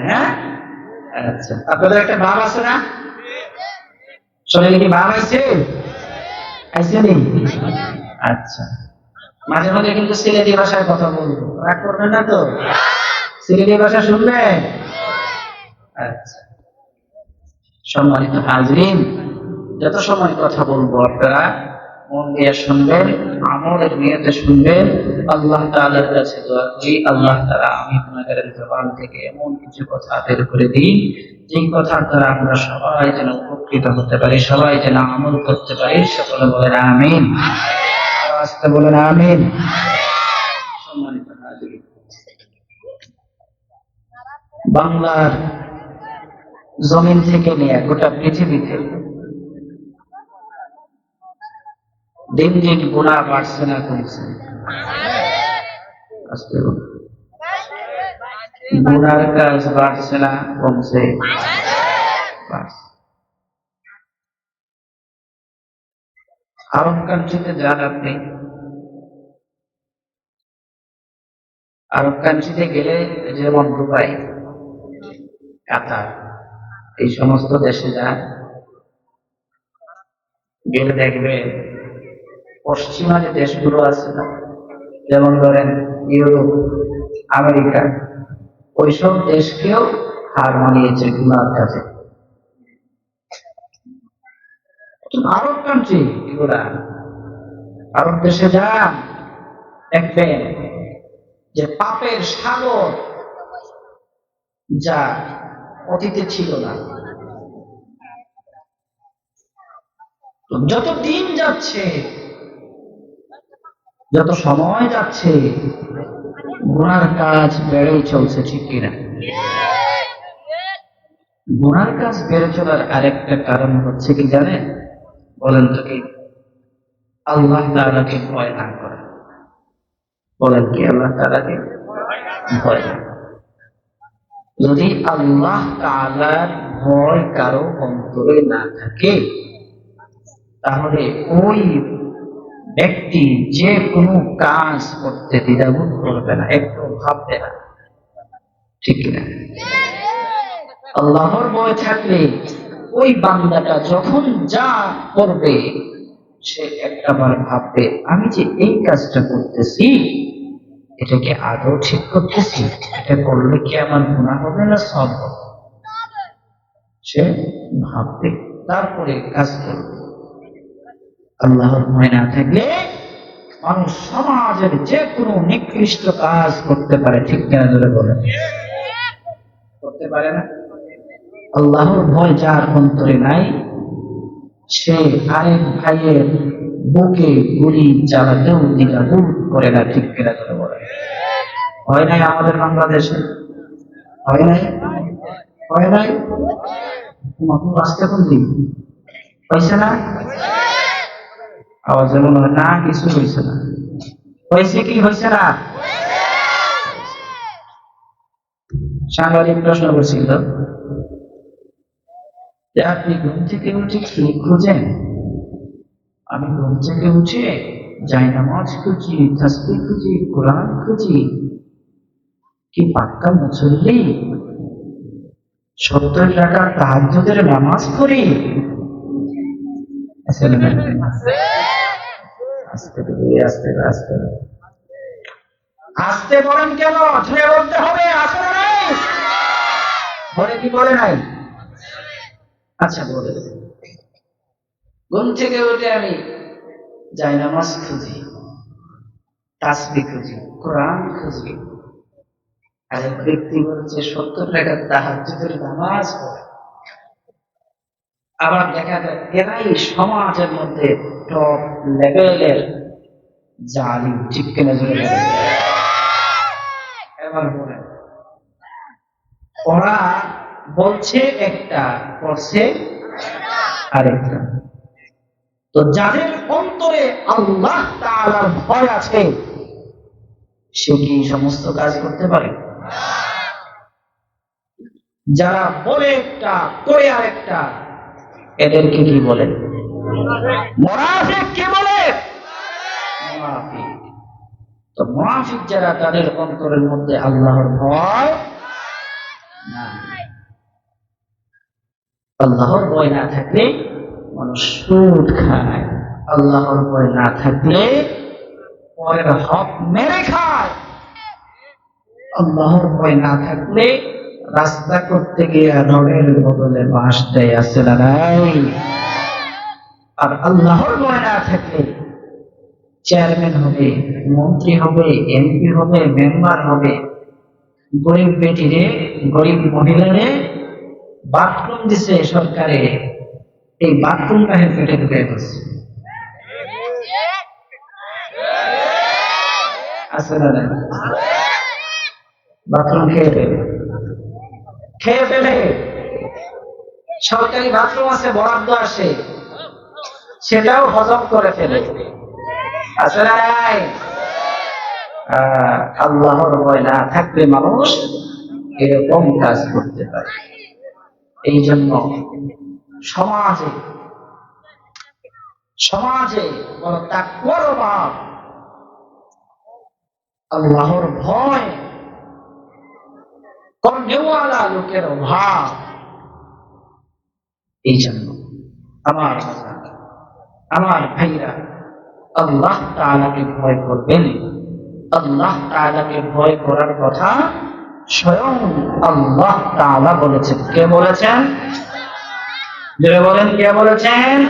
হ্যাঁ? আচ্ছা আচ্ছা মাঝে মাঝে কিন্তু সিলেটি ভাষায় কথা বলব। না তো? সিলেটি ভাষা শুনবেন? আচ্ছা সম্মানিত হাজরিন, যত সময় কথা বলব আপনারা মন দিয়ে শুনবেন আমলের নিয়তে শুনবেন আল্লাহ কাছে দোয়া করি, আল্লাহ আমি জবান থেকে এমন কিছু কথা বের করে কথার দ্বারা আমরা সবাই যেন উপকৃত হতে পারি, সবাই যেন আমল করতে পারি, সকলে বলেন আমিন। আসতে বলেন আমিন। সম্মানিত বাংলার জমিন থেকে নিয়ে গোটা পৃথিবীতে দিন দিন গুণা বাড়ছে না কমছে। গুণার কাজ বাড়ছে না কমছে। বাড়ছে। আরব কান্ট্রিতে যান আপনি। আরব কান্ট্রিতে গেলে যেমন দুবাই কাতার। এই সমস্ত দেশে যান। গেলে দেখবে পশ্চিমা যে দেশগুলো আছে না, যেমন ধরেন ইউরোপ, আমেরিকা, ওইসব দেশকেও হার মানিয়েছে গুণার কাছে আরব কান্ট্রি এগুলা আরব দেশে যান, দেখবেন যে পাপের সাগর যা অতীতে ছিল না। যত দিন যাচ্ছে যত সময় যাচ্ছে, গুনার কাজ বেড়েই চলছে, ঠিক কিনা গুনার কাজ বেড়ে চলার আরেকটা কারণ হচ্ছে কি জানেন? বলেন তো কি? আল্লাহ তাআলাকে ভয় না করা। বলেন কি আল্লাহ তাআলাকে? ভয় না যদি আল্লাহ তাআলার ভয় কারও অন্তরে না থাকে, তাহলে ওই ব্যক্তি যে কোনো কাজ করতে দ্বিধাবোধ করবে না একটু ভাববে না। ঠিক না আল্লাহর ভয় থাকলে ওই বান্দাটা যখন যা করবে, সে একটাবার ভাববে, আমি যে এই কাজটা করতেছি, এটাকে আদৌ ঠিক করতেছি? এটা করলে কি আমার গুণা হবে না সব হবে? সে ভাববে, তারপরে কাজ করবে। আল্লাহর ভয় না থাকলে মানুষ সমাজের যে কোনো নিকৃষ্ট কাজ করতে পারে, ঠিক কেনা ধরে বলে করতে পারে না? আল্লাহর ভয় যার অন্তরে নাই, সে আরেক ভাইয়ের বুকে গুলি চালাতেও দ্বিধাবোধ করে না, ঠিক কেনা ধরে বলে হয় নাই আমাদের বাংলাদেশে? হয় নাই? হয় নাই? আসতে কোন দিন হয়েছে না? আওয়াজ মনে হয় না, কিছু হয়েছে না। হয়েছে কি হয়েছে না? সাংবাদিক প্রশ্ন করছিল, যে আপনি ঘুম থেকে উঠে কি খুঁজেন? আমি ঘুম থেকে উঠে যাই নামাজ খুঁজি, তাসবি খুঁজি, কোরআন খুঁজি, কি পাক্কা মুসল্লি? সত্তর টাকা তাহাজ্জুদের নামাজ পড়ি? না। আস্তে আস্তে বলেন কেন? ধরে বলতে হবে আসলে কি বলে নাই? আচ্ছা বলে ঘুম থেকে উঠে আমি যাই নামাজ খুঁজি, তাসবি খুঁজি, কোরআন খুঁজি। আর ব্যক্তি বলছে, সত্তর টাকার তাহাজ্জুদের নামাজ পড়ে। আবার দেখা যায়, এরাই সমাজের মধ্যে টপ লেভেলের জালি ঠিক কেনা বলেন। ওরা বলছে একটা, করছে আরেকটা। তো যাদের অন্তরে আল্লাহ তাআলার ভয় আছে, সে কি সমস্ত কাজ করতে পারে? যারা বলে একটা, করে আরেকটা এদেরকে কি বলেন মোনাফিক যারা তাদের অন্তরের মধ্যে আল্লাহর ভয় আল্লাহর ভয় না থাকলে মানুষ সুদ খায়। আল্লাহর ভয় না থাকলে পরের হক মেরে খায়। আল্লাহর ভয় না থাকলে রাস্তা করতে গিয়ে রডের বদলে বাঁশ দেয়, আছে না নাই? আর আল্লাহর ভয় না থাকলে চেয়ারম্যান হবে, মন্ত্রী হবে, এমপি হবে, মেম্বার হবে। গরিব বেটিরে, গরিব মহিলারে বাথরুম দিছে সরকারে, এই বাথরুমটা পেটে ঢুকে গেছে আছে না বাথরুম খেয়ে ফেলে খেয়ে ফেলে। সরকারি বাথরুম আছে, বরাদ্দ আসে সেটাও হজম করে ফেলে। আল্লাহর ভয় না থাকলে মানুষ এরকম কাজ করতে পারে। এই জন্য সমাজে সমাজে বড় তাকওয়ার অভাব। আল্লাহর ভয় লোকের অভাব। এই জন্য আমার আমার ভাইরা, আল্লাহ ভয় করবেন। আল্লাহ ভয় করার কথা স্বয়ং আল্লাহ বলেছেন। কে বলেছেন? বলেন, কে বলেছেন?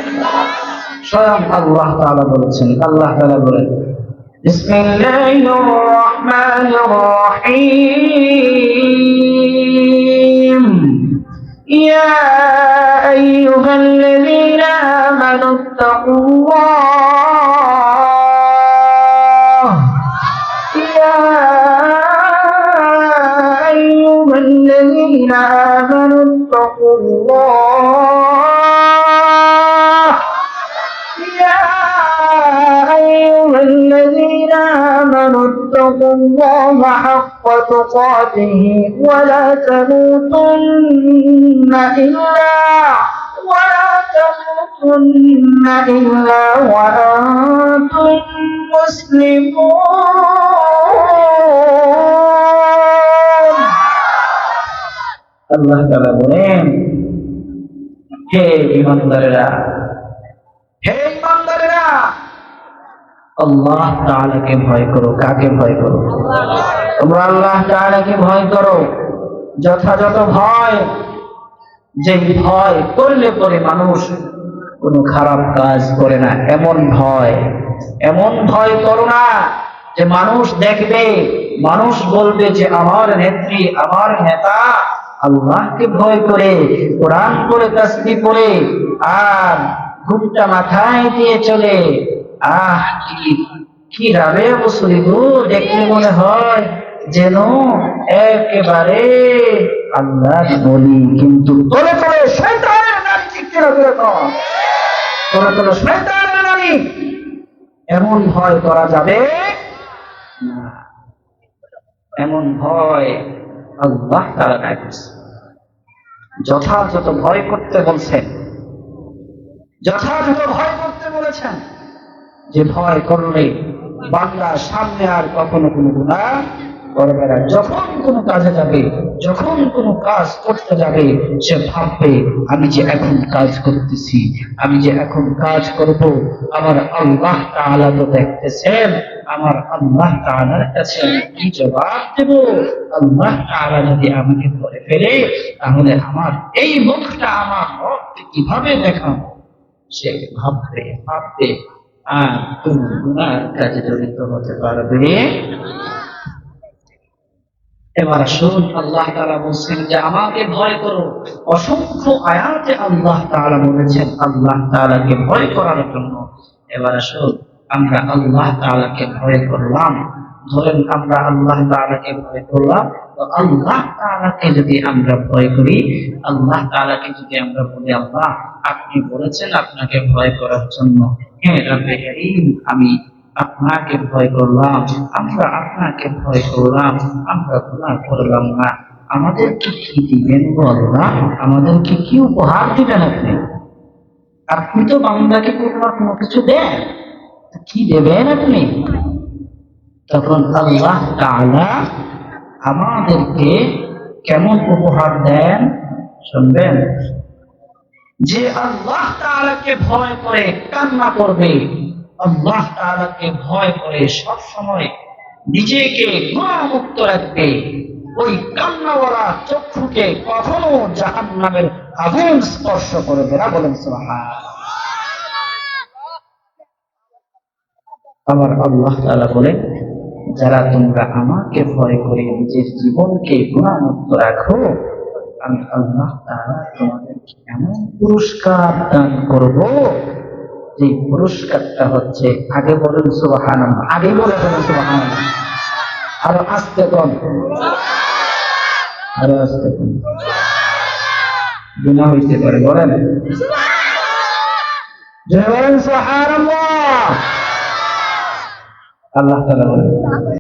স্বয়ং আল্লাহ তাআলা বলেছেন। আল্লাহ তাআলা বলেন بسم الله الرحمن الرحيم. يا أيها الذين آمنوا اتقوا الله. يا أيها الذين آمنوا اتقوا الله. آمنوا اتقوا الله حق تقاته ولا تموتن إلا ولا تموتن إلا وأنتم مسلمون আল্লাহ তাআলা বলেন হে ইমানদারেরা আল্লাহ তাআলাকে ভয় করো, কাকে ভয় করো? তোমরা আল্লাহ তাআলাকে ভয় করো। যথাযথ ভয়, যে ভয় করলে পরে মানুষ কোনো খারাপ কাজ করে না। এমন ভয় এমন ভয় করো না যে মানুষ দেখবে, মানুষ বলবে যে আমার নেত্রী, আমার নেতা আল্লাহকে ভয় করে, কোরআন করে তাসবি পড়ে, আর ঘুমটা মাথায় দিয়ে চলে। আহ, কি রাবে বসুরি গো দেখলে মনে হয় যেন একেবারে আল্লাহ বলি, কিন্তু শয়তানের নারী তোলে শয়তানের নারী এমন ভয় করা যাবে না। এমন ভয় আল্লাহ তারা ডাকছে যথাযথ ভয় করতে বলছেন। যথাযথ ভয় করতে বলেছেন। যে ভয় করলে বাংলা সামনে আর কখনো কোনো গুণা করবে না। যখন কোনো কাজে যাবে, যখন কোনো কাজ করতে যাবে, সে ভাববে, আমি যে এখন কাজ করতেছি, আমি যে এখন কাজ করব, আমার আল্লাহ তাআলা তো দেখতেছেন, আমার আল্লাহ তাআলার কাছে কি জবাব দেব? আল্লাহ তাআলা যদি আমাকে ধরে ফেলে, তাহলে আমার এই মুখটা আমার রবকে কীভাবে দেখাবো? সে ভাববে ভাববে আর কোন গুণার কাজে জড়িত হতে পারবে। এবার শুন আল্লাহ তাআলা বলছেন যে, আমাকে ভয় করো। অসংখ্য আয়াতে আল্লাহ তাআলা বলেছেন আল্লাহ তাআলাকে ভয় করার জন্য। এবার শুন আমরা আল্লাহ তাআলাকে ভয় করলাম। ধরেন আমরা আল্লাহ তাআলাকে ভয় করলাম, তো আল্লাহ তাআলাকে যদি আমরা ভয় করি, আল্লাহ তাআলাকে যদি আমরা বলি, আল্লাহ, আপনি বলেছেন আপনাকে ভয় করার জন্য। আমি আপনাকে ভয় করলাম, আমরা আপনাকে ভয় করলাম, আমরা গুনাহ করলাম না। আমাদেরকে কি দিবেন আল্লাহ আমাদেরকে কি উপহার দিবেন আপনি? আপনি তো বান্দাকে কোনো কোনো কিছু দেন। কি দেবেন আপনি? তখন আল্লাহ তাআলা আমাদেরকে কেমন উপহার দেন? শুনবেন? যে আল্লাহ তাআলাকে ভয় করে কান্না করবে, আল্লাহ তাআলাকে ভয় করে সব সময় নিজেকে গুণামুক্ত রাখবে। ওই কান্নাওয়ালা চক্ষুকে কখনো জাহান্নামের আগুন স্পর্শ করবে না বলেন সুবহান আমার আল্লাহ তাআলা বলেন, যারা তোমরা আমাকে ভয় করে নিজের জীবনকে গুণামুক্ত রাখো, আমি আল্লাহ তাআলা তোমাদেরকে এমন পুরস্কার দান করব যে পুরস্কারটা হচ্ছে আগে বলেন সুবাহান আগে বলে বলেন সুবাহান আরও আস্তে কম আরও আস্তে কম গুণা হইতে পারে, বলেন। আল্লাহ তাআলা বলেন।